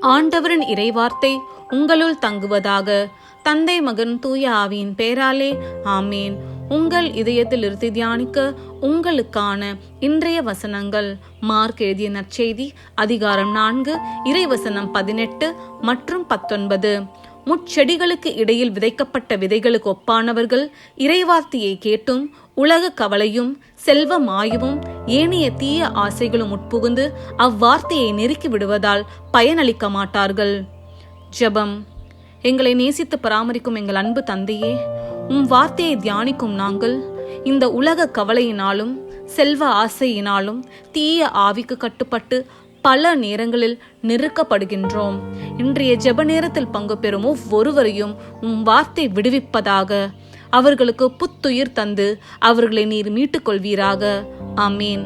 ஆண்டவரின் இறைவார்த்தை உங்களுள் தங்குவதாக. தந்தை மகன் தூய ஆவியின் பேராலே ஆமேன். உங்கள் இதயத்தில் இருத்தி தியானிக்க உங்களுக்கான இன்றைய வசனங்கள். மார்க் எழுதிய நற்செய்தி அதிகாரம் நான்கு இறைவசனம் பதினெட்டு மற்றும் பத்தொன்பது. முட்செடிகளுக்கு இடையில் விதைக்கப்பட்ட விதைகளுக்கு ஒப்பானவர்கள் இறைவார்த்தையை கேட்டும் உலக கவலையும் செல்வ மாயவும் ஏனைய தீய ஆசைகளும் உட்புகுந்து அவ்வார்த்தையை நெருக்கி விடுவதால் பயனளிக்க மாட்டார்கள். ஜெபம். எங்களை நேசித்து பராமரிக்கும் எங்கள் அன்பு தந்தையே உம் வார்த்தையை தியானிக்கும் நாங்கள் இந்த உலக கவலையினாலும் செல்வ ஆசையினாலும் தீய ஆவிக்கு கட்டுப்பட்டு பல நேரங்களில் நெருக்கப்படுகின்றோம். இன்றைய ஜெப நேரத்தில் பங்கு பெறும் ஒவ்வொருவரையும் உம் வார்த்தை விடுவிப்பதாக அவர்களுக்கு புத்துயிர் தந்து அவர்களை நீர் மீட்டுக் கொள்வீராக. ஆமீன்.